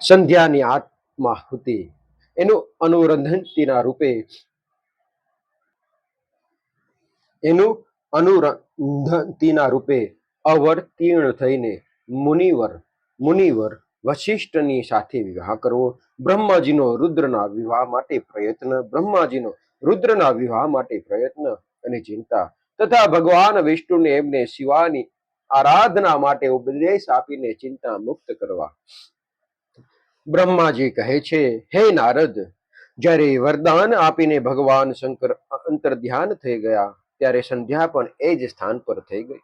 સંધ્યાની આત્માહુતિ એનું અનુરંધનતીના રૂપે એનું અનુરંધનતીના રૂપે અવર્તીર્ણ થઈને મુનિવર મુનિવર વશિષ્ઠની સાથે વિવાહ કરવો, બ્રહ્માજીનો રુદ્રના વિવાહ માટે પ્રયત્ન, બ્રહ્માજીનો રુદ્રના વિવાહ માટે પ્રયત્ન અને ચિંતા તથા ભગવાન વિષ્ણુને એમને શિવાની આરાધના માટે ઉપદેશ આપીને ચિંતા મુક્ત કરવા. બ્રહ્માજી કહે છે, હે નારદ, જ્યારે વરદાન આપીને ભગવાન શંકર અંતર ધ્યાન થઈ ગયા, ત્યારે સંધ્યા પણ એ જ સ્થાન પર થઈ ગઈ.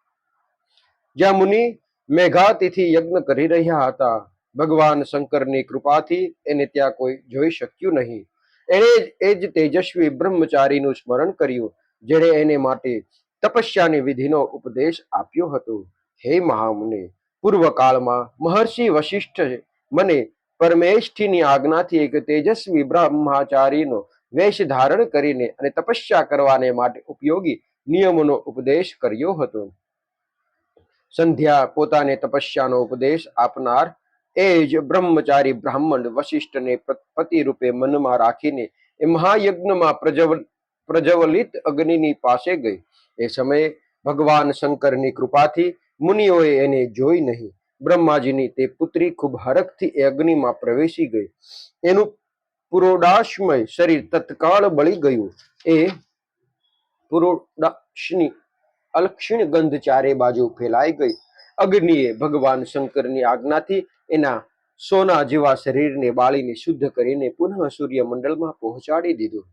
જ્યાં મુનિ મેઘાતિથિ યજ્ઞ કરી રહ્યા હતા, ભગવાન શંકરની કૃપાથી એને ત્યાં કોઈ જોઈ શક્યું નહીં. એણે એ જ તેજસ્વી બ્રહ્મચારીનું સ્મરણ કર્યું, જેણે એને માટે તપસ્યાની વિધિનો ઉપદેશ આપ્યો હતો. હે મહામુનિ, પૂર્વકાળમાં મહર્ષિ વશિષ્ઠ મને પરમેષ્ઠીની આજ્ઞાથી એક તેજસ્વી બ્રહ્માચારીનો વેશ ધારણ કરીને અને તપસ્યા કરવાને માટે ઉપયોગી નિયમોનો ઉપદેશ કર્યો હતો. સંધ્યા પોતાને તપસ્યાનો ઉપદેશ આપનાર એ જ બ્રહ્મચારી બ્રાહ્મણ વશિષ્ઠને પતિ રૂપે મનમાં રાખીને એ મહાયજ્ઞમાં પ્રજવ પ્રજ્વલિત અગ્નિની પાસે ગઈ. એ સમયે ભગવાન શંકરની કૃપાથી મુનિઓએ એને જોઈ નહીં. બ્રહ્માજીની તે પુત્રી ખૂબ હરખથી અગ્નિમાં પ્રવેશી ગઈ. એનું પુરોડાશમય શરીર તત્કાળ બળી ગયું. એ પુરોડાશની અલક્ષીણ ગંધ ચારે બાજુ ફેલાઈ ગઈ. અગ્નિએ ભગવાન શંકરની આજ્ઞાથી એના સોના જેવા શરીરને બાળીને શુદ્ધ કરીને પુનઃ સૂર્ય મંડળમાં પહોંચાડી દીધું.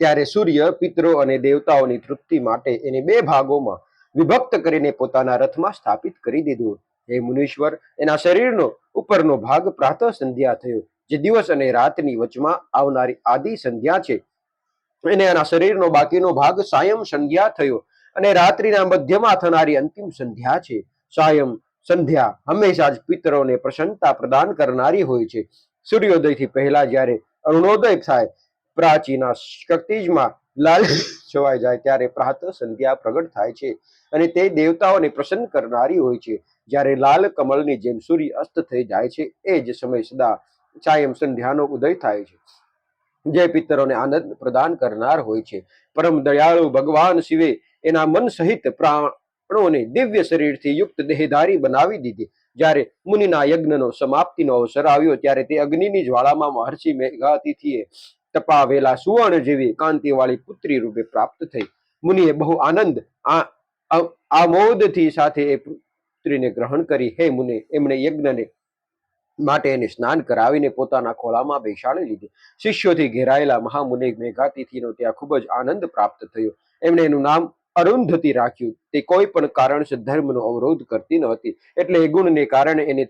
ત્યારે સૂર્ય પિતરો અને દેવતાઓની તૃપ્તિ માટે એને બે ભાગોમાં વિભક્ત કરીને પોતાના રથમાં સ્થાપિત કરી દીધું. હે મુનીશ્વર, એના શરીરનો ઉપરનો ભાગ પ્રાતઃ સંધ્યા થયો, જે દિવસ અને રાતની વચમાં આવનારી આદિ સંધ્યા છે. એને એના શરીરનો બાકીનો ભાગ સાયમ સંધ્યા થયો અને રાત્રિના મધ્યમાં થનારી અંતિમ સંધ્યા છે. સાયમ સંધ્યા હંમેશા જ પિતરોને પ્રસન્નતા પ્રદાન કરનારી હોય છે. સૂર્યોદયથી પહેલા જ્યારે અરુણોદય થાય પ્રાચીના શક્તિજમાં લાલ છવાઈ જાય ત્યારે પ્રાત સંધ્યા પ્રગટ થાય છે. અને તે દેવતાઓને પ્રસન્ન કરનારી હોય છે. જ્યારે લાલ કમળની જેમ સૂર્ય અસ્ત થઈ જાય છે, એ જ સમય સદા ચાયમ સંધ્યાનો ઉદય થાય છે. જે પિત્તરોને આનંદ પ્રદાન કરનાર હોય છે. પરમ દયાળુ ભગવાન શિવે એના મન સહિત પ્રાણોને દિવ્ય શરીરથી યુક્ત દેહધારી બનાવી દીધી. જ્યારે મુનિના યજ્ઞનો સમાપ્તિનો અવસર આવ્યો, ત્યારે તે અગ્નિની જ્વાળામાં મહર્ષિ મેઘાતિથિએ તપાવેલા સુવર્ણ જેવી કાંતિવાળી પુત્રી રૂપે પ્રાપ્ત થઈ. મુનિએ બહુ આનંદ આ આમોદથી સાથે એ પુત્રીને ગ્રહણ કરી. હે મુનિ, એમણે યજ્ઞને માટે એને સ્નાન કરાવીને પોતાના ખોળામાં બેસાડી લીધી. શિષ્યોથી ઘેરાયેલા મહામુનિ મેઘાતિથિનો ત્યાં ખૂબ જ આનંદ પ્રાપ્ત થયો. એમણે એનું નામ અરુંધતી રાખ્યું. તે કોઈ પણ કારણસર ધર્મનો અવરોધ કરતી ન હતી. એટલે એ ગુણને કારણે એને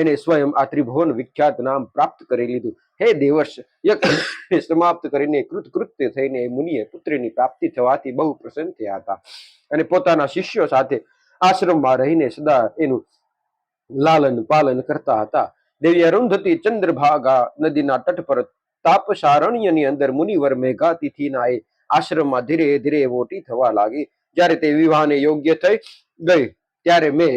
એને સ્વયં આ ત્રિભુવન વિખ્યાત નામ પ્રાપ્ત કરી લીધું. હે દેવર્ષ યજ્ઞ સમાપ્ત કરીને કૃતકૃત્ય થઈને એ મુનિએ પુત્રીની પ્રાપ્તિ થવાથી બહુ પ્રસન્ન થયા હતા. અને પોતાના શિષ્યો સાથે આશ્રમમાં રહીને સદા એનું લાલન પાલન કરતા હતા. દેવી અરુંધતી ચંદ્રભાગા નદીના તટ પર તાપસારણ્યની અંદર મુનિવર મેઘાતિથિના એ આશ્રમમાં ધીરે ધીરે મોટી થવા લાગી. જ્યારે તે વિવાહને યોગ્ય થઈ ગઈ, ત્યારે મેં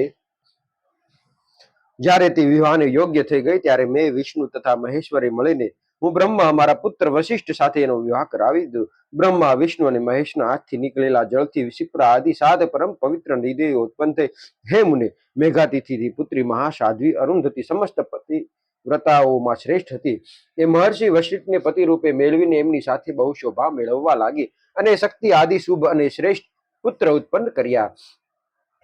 જ્યારે તે વિવાહને યોગ્ય થઈ ગઈ ત્યારે મેં વિષ્ણુ તથા મહેશ્વરી મળીને હું બ્રહ્મા મારા પુત્ર વશિષ્ઠ સાથે એનો વિવાહ કરાવી દીધો. બ્રહ્મા, વિષ્ણુ અને મહેશના હાથથી નીકળેલા જળથી વિશિપ્રા આદિ સાધ પરમ પવિત્ર નિદેયો ઉત્પન્ન થઈ. હે મુને, મેઘાતિથિથી પુત્રી મહાસાધ્વી અરુંધતી સમસ્ત પતિ વ્રતાઓમાં શ્રેષ્ઠ હતી. એ મહર્ષિ વશિષ્ઠને પતિ રૂપે મેળવીને એમની સાથે બહુ શોભા મેળવવા લાગી અને શક્તિ આદિ શુભ અને શ્રેષ્ઠ પુત્ર ઉત્પન્ન કર્યા.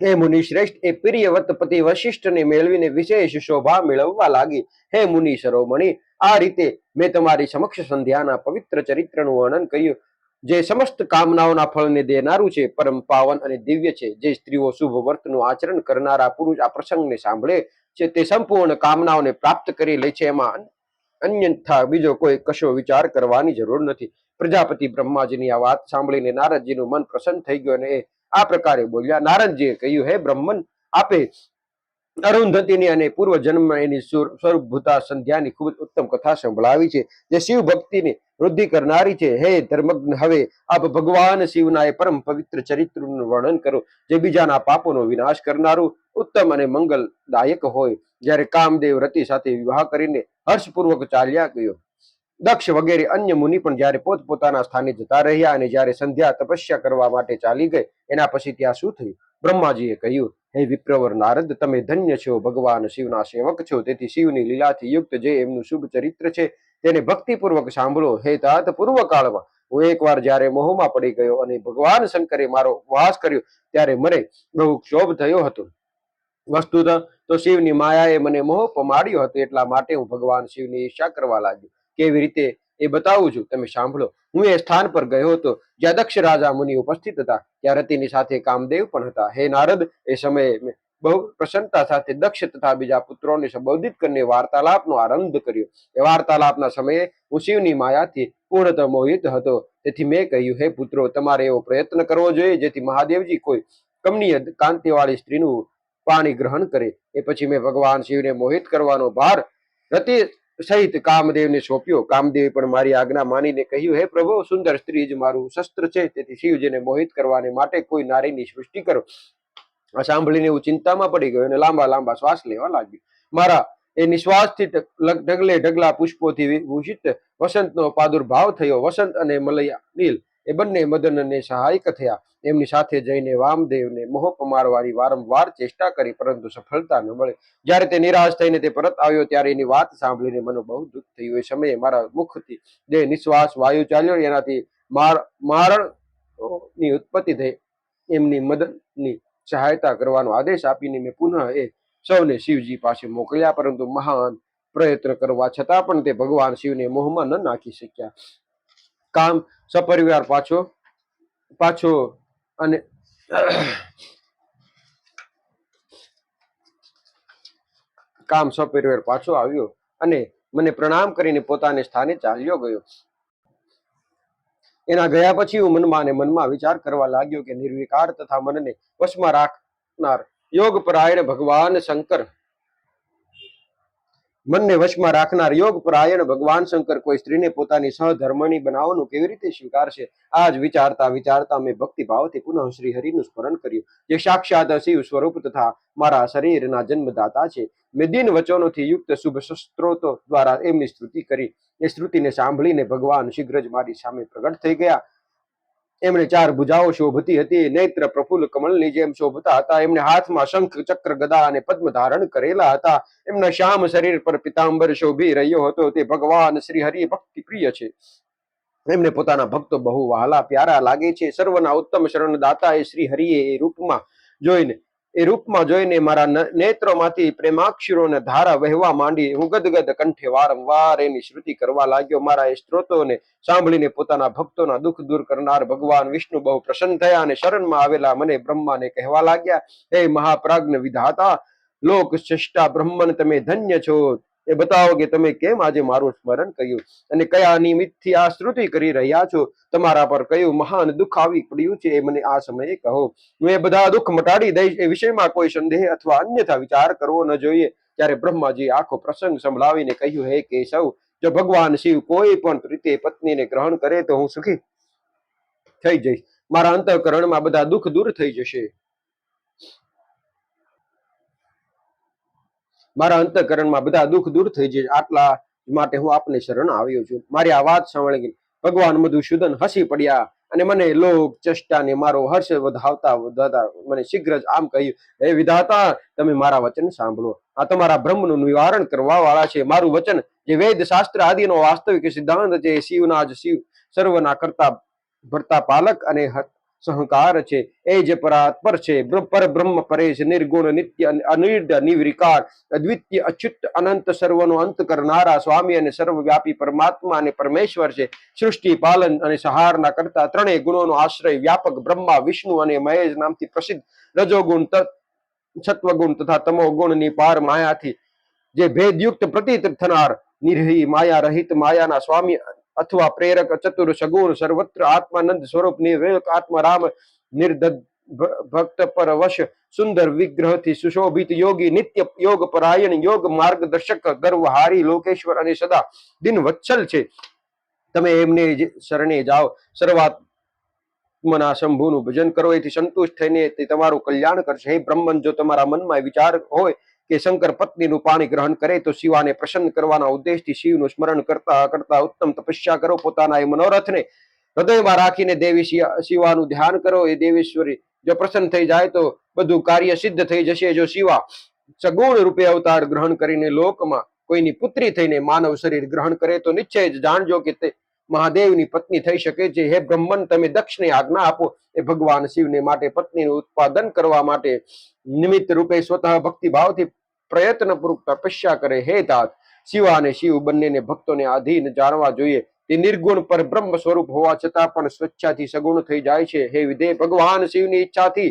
હે મુનિ શ્રેષ્ઠ એ પ્રિયવત પતિ વશિષ્ઠને મેળવીને વિશેષ શોભા મેળવવા લાગી. હે મુનિ શરોમણી આ રીતે મેં તમારી સમક્ષ સંધ્યાના પવિત્ર ચરિત્રનું વર્ણન કર્યું. જે સમસ્ત કામનાઓના ફળને દેનારું છે, પરમ પાવન અને દિવ્ય છે. જે સ્ત્રીઓ શુભ વર્તનું આચરણ કરનારા પુરુષ આ પ્રસંગને સાંભળે છે, તે સંપૂર્ણ કામનાઓને પ્રાપ્ત કરી લે છે. એમાં અન્યથા બીજો કોઈ કશો વિચાર કરવાની જરૂર નથી. પ્રજાપતિ બ્રહ્માજીની આ વાત સાંભળીને નારદજીનું મન પ્રસન્ન થઈ ગયું અને એ આ પ્રકારે બોલ્યા. નારદજીએ કહ્યું, હે બ્રહ્મન, આપે અરુંધતીની અને પૂર્વ જન્મ એની સ્વરૂપભૂતા સંધ્યાની ખૂબ ઉત્તમ કથા સંભળાવી છે, જે શિવ ભક્તિની વૃદ્ધિ કરનારી છે. હે ધર્મજ્ઞ હવે આપ ભગવાન શિવના એ પરમ પવિત્ર ચરિત્રનું વર્ણન કરો, જે બીજાના પાપોનો વિનાશ કરનારું ઉત્તમ અને મંગલદાયક હોય. જ્યારે કામદેવ રતિ સાથે વિવાહ કરીને હર્ષપૂર્વક ચાલ્યા ગયો. દક્ષ વગેરે અન્ય મુનિ પણ જ્યારે પોતપોતાના સ્થાને જતા રહ્યા અને જ્યારે સંધ્યા તપસ્યા કરવા માટે ચાલી ગઈ, એના પછી ત્યાં શું થયું? બ્રહ્માજીએ કહ્યું, હે વિપ્રવર નારદ, તમે ધન્ય છો, ભગવાન શિવના સેવક છો. તેથી શિવની લીલાથી યુક્ત જે એમનું શુભ ચરિત્ર છે, તેને ભક્તિપૂર્વક સાંભળો. હે તાત પૂર્વકાળમાં હું એકવાર જ્યારે મોહમાં પડી ગયો અને ભગવાન શંકરે મારો વાસ કર્યો, ત્યારે મને બહુ ક્ષોભ થયો હતો. વસ્તુત, તો શિવની માયાએ મને મોહ પમાડ્યો હતો, એટલા માટે હું ભગવાન શિવની ઈર્ષા કરવા લાગ્યો. કેવી રીતે એ બતાવું છું? તમે સાંભળો. હું એ સ્થાન પર ગયો હતો, જ્યાં દક્ષ રાજા મુનિ ઉપસ્થિત હતા. ત્યાં રતિની સાથે કામદેવ પણ હતા. હે નારદ, એ સમયે બહુ પ્રસન્નતા સાથે દક્ષ તથા બીજા પુત્રોને સંબોધિત કરીને વાર્તાલાપનો આરંભ કર્યો. એ વાર્તાલાપના સમયે હું શિવની માયાથી પૂર્ણતઃ મોહિત હતો. તેથી મેં કહ્યું, હે પુત્રો, તમારે એવો પ્રયત્ન કરવો જોઈએ, જેથી મહાદેવજી કોઈ કમનીય કાંતિવાળી સ્ત્રીનું પાણી ગ્રહણ કરે. એ પછી મેં ભગવાન શિવને મોહિત કરવાનો ભાર રતિ સહિત કામદેવને સોંપ્યો. કામદેવે પણ મારી આજ્ઞા માનીને કહ્યું, હે પ્રભુ, સુંદર સ્ત્રી જ મારું શસ્ત્ર છે. તેથી શિવજીને મોહિત કરવાને માટે કોઈ નારીની સૃષ્ટિ કરો. આ સાંભળીને હું ચિંતામાં પડી ગયો અને લાંબા લાંબા શ્વાસ લેવા લાગ્યો. મારા એ નિશ્વાસથી ઢગલે ઢગલા પુષ્પોથી ભૂષિત વસંતનો પ્રાદુર્ભાવ થયો. વસંત અને મલયા, નીલ એ બંને મદનને સહાયક થયા. એમની સાથે જઈને વામદેવને મોહ પમારવાની વારંવાર ચેષ્ટા કરી, પરંતુ સફળતા ન મળી. જ્યારે તે નિરાશ થઈને તે પરત આવ્યો, ત્યારે એની વાત સાંભળીને મને બહુ દુઃખ થયું. એ સમયે મારા મુખથી જે નિશ્વાસ, વાયુ ચાલ્યો એનાથી માર, મારણની ઉત્પત્તિ થઈ. એમની મદદની સહાયતા કરવાનો આદેશ આપીને મેં પુનઃ એ સૌને શિવજી પાસે મોકલ્યા, પરંતુ મહાન પ્રયત્ન કરવા છતાં પણ તે ભગવાન શિવને મોહમાં ન નાખી શક્યા. કામ સપરિવાર પાછો પાછો અને કામ સપરિવાર પાછો આવ્યો અને મને પ્રણામ કરીને પોતાને સ્થાને ચાલ્યો ગયો. એના ગયા પછી હું મનમાં અને મનમાં વિચાર કરવા લાગ્યો કે નિર્વિકાર તથા મનને વશમાં રાખનાર યોગ પરાયણ ભગવાન શંકર મનને વશમાં રાખનાર યોગ પરાયણ ભગવાન શંકર કોઈ સ્ત્રીને પોતાની સહધર્મણી બનાવવાનું કેવી રીતે સ્વીકારશે? આ જ વિચારતા વિચારતા મેં ભક્તિભાવથી પુનઃ શ્રી હરિનું સ્મરણ કર્યું. જે સાક્ષાત શિવ સ્વરૂપ તથા મારા શરીરના જન્મદાતા છે. મેં દિન વચનોથી યુક્ત શુભ સ્ત્રોતો દ્વારા એમની સ્તુતિ કરી. એ સ્તુતિને સાંભળીને ભગવાન શીઘ્ર જ મારી સામે પ્રગટ થઈ ગયા. એમણે ચાર ભુજાઓ શોભતી હતી. નેત્ર પ્રફુલ્લ કમળની જેમ શોભતા હતા. એમને હાથમાં શંખ, ચક્ર, ગદા અને પદ્મ ધારણ કરેલા હતા. એમના શ્યામ શરીર પર પિતાંબર શોભી રહ્યો હતો. તે ભગવાન શ્રી હરિ ભક્તિ પ્રિય છે. એમને પોતાના ભક્તો બહુ વહાલા, પ્યારા લાગે છે. સર્વના ઉત્તમ શરણદાતા એ શ્રી હરિએ એ રૂપમાં જોઈને એ રૂપમાં જોઈને મારા નેત્રોમાંથી પ્રેમાક્ષરોને ધારા વહેવા માંડી હું ગદગદ કંઠે વારંવાર એની શ્રુતિ કરવા લાગ્યો. મારા એ સ્ત્રોતોને સાંભળીને પોતાના ભક્તોના દુઃખ દૂર કરનાર ભગવાન વિષ્ણુ બહુ પ્રસન્ન થયા અને શરણમાં આવેલા મને બ્રહ્માને કહેવા લાગ્યા, હે મહાપ્રાજ્ઞ વિધાતા લોક શ્રેષ્ઠા બ્રહ્મન, તમે ધન્ય છો. એ બતાવો કે તમે કેમ આજે મારું સ્મરણ કર્યું અને કયા નિમિત્તથી આ શ્રુતિ કરી રહ્યા છો? તમારા પર કયું મહાન દુઃખ આવી પડ્યું છે એ મને આ સમયે કહો. હું એ બધા દુઃખ મટાડી દઈશ એ વિષયમાં કોઈ સંદેહ અથવા અન્યથા વિચાર કરવો ન જોઈએ. ત્યારે બ્રહ્માજી આખો પ્રસંગ સંભળાવીને કહ્યું, હે કે સૌ જો ભગવાન શિવ કોઈ પણ રીતે પત્નીને ગ્રહણ કરે તો હું સુખી થઈ જઈશ. મારા અંતઃકરણમાં બધા દુઃખ દૂર થઈ જશે. મારા અંતકરણમાં બધા દુઃખ દૂર થઈ જશે આટલા માટે હું આપને શરણ આવ્યો છું. મારી આ વાત સાંભળી ભગવાન મધુસૂદન હસી પડ્યા અને મને લોક ચષ્ટાને મારો હર્ષ વધાવતા વધાતા મને શીઘ્ર જ આમ કહ્યું, હે વિધાતા, તમે મારા વચન સાંભળો. આ તમારા બ્રહ્મનું નિવારણ કરવા વાળા છે. મારું વચન જે વેદ શાસ્ત્ર આદિનો વાસ્તવિક સિદ્ધાંત છે શિવના જ શિવ, સર્વના કરતા ભરતા પાલક અને સહકાર છે, એ જ પરાત્પર છે. પર બ્રહ્મ પરેશ, નિર્ગુણ, નિત્ય અનિર્ડ નિર્વિકાર, અદ્વિતીય, અચ્યુત, અનંત, સર્વનો અંત કરનારા સ્વામી અને સર્વવ્યાપી પરમાત્મા અને પરમેશ્વર છે. સૃષ્ટિ, પાલન અને સહારના કરતા ત્રણેય ગુણોનો આશ્રય વ્યાપક બ્રહ્મા, વિષ્ણુ અને મહેશ નામથી પ્રસિદ્ધ રજોગુણ સત્વગુણ તથા તમો ગુણની પાર માયાથી જે ભેદયુક્ત પ્રતીત થનાર નિર્હી માયા રહિત માયાના સ્વામી અથવા પ્રેરક ચતુર સગુણ સર્વત્ર આત્માનંદ સ્વરૂપ નિર્વેક આત્મારામ નિર્દધ ભક્ત પર વશ સુંદર વિગ્રહથી સુશોભિત યોગી નિત્ય યોગ પરાયણ યોગ માર્ગદર્શક ગર્વહારી લોકેશ્વર અને સદા દિન વત્સલ છે તમે એમને શરણે જાઓ. સર્વાત્મના શંભુનું ભજન કરો. એથી સંતુષ્ટ થઈને તે તમારું કલ્યાણ કરશે. હે બ્રહ્મન, જો તમારા મનમાં વિચાર હોય કે શંકર પત્નીનું પાણી ગ્રહણ કરે તો શિવાને પ્રસન્ન કરવાના ઉદ્દેશથી શિવનું સ્મરણ કરતા કરતા ઉત્તમ તપસ્યા કરો. પોતાના એ મનોરથને હૃદયમાં રાખીને દેવી શિવાનું ધ્યાન કરો. એ દેવેશ્વરી જો પ્રસન્ન થઈ જાય તો બધું કાર્ય સિદ્ધ થઈ જશે. જો શિવા સગુણ રૂપે અવતાર ગ્રહણ કરીને લોકમાં કોઈની પુત્રી થઈને માનવ શરીર ગ્રહણ કરે તો નિશ્ચય જ જાણજો કે તે મહાદેવની પત્ની થઈ શકે છે. હે બ્રહ્મન, તમે દક્ષને આજ્ઞા આપો. એ ભગવાન શિવને માટે પત્નીનું ઉત્પાદન કરવા માટે નિમિત્ત રૂપે સ્વતઃ ભક્તિભાવથી પ્રયત્નપૂર્વક તપસ્યા કરે. હે તાત શિવ અને શિવ બંનેને ભક્તોને આધીન જાણવા જોઈએ. તે નિર્ગુણ પર બ્રહ્મ સ્વરૂપ હોવા છતાં પણ સ્વચ્છાથી સગુણ થઈ જાય છે. હે વિધે, ભગવાન શિવની ઈચ્છાથી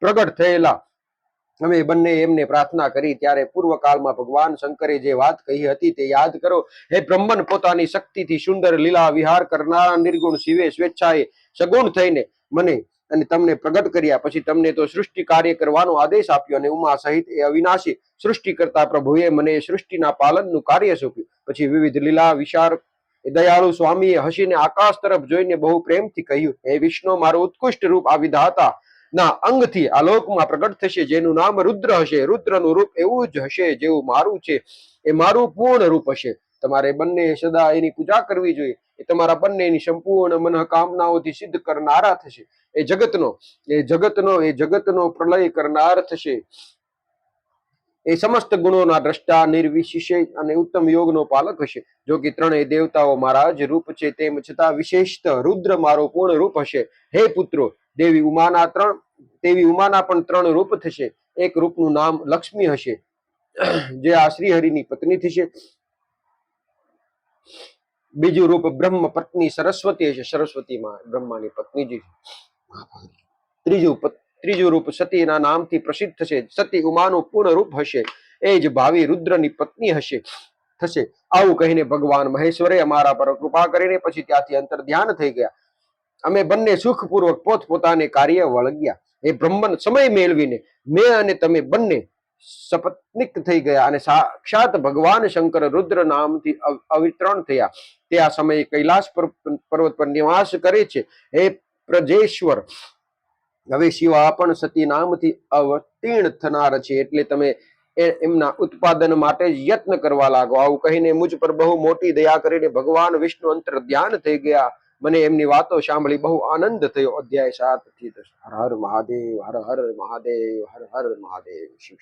પ્રગટ થયેલા અમે બંને એમને પ્રાર્થના કરી ત્યારે પૂર્વકાળમાં ભગવાન શંકરે જે વાત કહી હતી તે યાદ કરો. હે બ્રહ્મન, પોતાની શક્તિથી સુંદર લીલા વિહાર કરનારા નિર્ગુણ શિવે સ્વેચ્છાએ સગુણ થઈને મને અને તમને પ્રગટ કર્યા. પછી તમને તો સૃષ્ટિ કાર્ય કરવાનો આદેશ આપ્યો અને ઉમા સહિત એ અવિનાશી સૃષ્ટિ કરતા પ્રભુએ મને સૃષ્ટિના પાલનનું કાર્ય સોંપ્યું. પછી વિવિધ લીલા વિશાળ દયાળુ સ્વામીએ હસીને આકાશ તરફ જોઈને બહુ પ્રેમથી કહ્યું, હે વિષ્ણુ, મારું ઉત્કૃષ્ટ રૂપ આ વિધાતા ના અંગથી આ લોકમાં પ્રગટ થશે, જેનું નામ રુદ્ર હશે. રુદ્રનું રૂપ એવું જ હશે જેવું મારું છે. એ મારું પૂર્ણ રૂપ હશે. તમારે બંને સદા એની પૂજા કરવી જોઈએ. એ તમારા બંનેની સંપૂર્ણ મનોકામનાઓથી સિદ્ધ કરનારા થશે. એ જગતનો એ જગતનો એ જગતનો પ્રલય કરનાર થશે. એ સમસ્ત ગુણોના દ્રષ્ટા નિર્વિશિષે અને ઉત્તમ યોગનો પાલક હશે. જો કે ત્રણેય દેવતાઓ મારા જ રૂપ છે, તેમ છતાં વિશેષત રુદ્ર મારો પૂર્ણ રૂપ હશે. હે પુત્રો દેવી ઉમાના ત્રણ, દેવી ઉમાના પણ ત્રણ રૂપ થશે. એક રૂપનું નામ લક્ષ્મી હશે, જે આ શ્રીહરિની પત્ની થશે. બીજું રૂપ બ્રહ્મ પત્ની સરસ્વતી હશે, સરસ્વતીમાં બ્રહ્માની પત્ની જે. ત્રીજું ત્રીજું રૂપ સતીના નામથી પ્રસિદ્ધ થશે. સતી ઉમાનું પૂર્ણ રૂપ હશે. એ જ ભાવિ રુદ્રની પત્ની હશે, થશે. આવું કહીને ભગવાન મહેશ્વરે અમારા પર કૃપા કરીને પછી ત્યાંથી અંતર ધ્યાન થઈ ગયા. અમે બંને સુખપૂર્વક પોતપોતાને કાર્ય વળગ્યા. એ બ્રહ્મન સમય મેળવીને મેં અને તમે બંને સપત્નિક થઈ ગયા અને સાક્ષાત ભગવાન શંકર રુદ્ર નામથી અવિતરણ થયા. તે આ સમયે કૈલાસ પર્વત પર નિવાસ કરે છે. હે પ્રજેશ્વર, હવે શિવા પણ સતી નામથી અવતીર્ણ થનાર છે એટલે તમે એમના ઉત્પાદન માટે યત્ન કરવા લાગો. આવું કહીને મુજ પર બહુ મોટી દયા કરીને ભગવાન વિષ્ણુ અંતર ધ્યાન થઈ ગયા. મને એમની વાતો સાંભળી બહુ આનંદ થયો. અધ્યાય સાતથી હર હર મહાદેવ, હર હર મહાદેવ, હર હર મહાદેવ, શિવ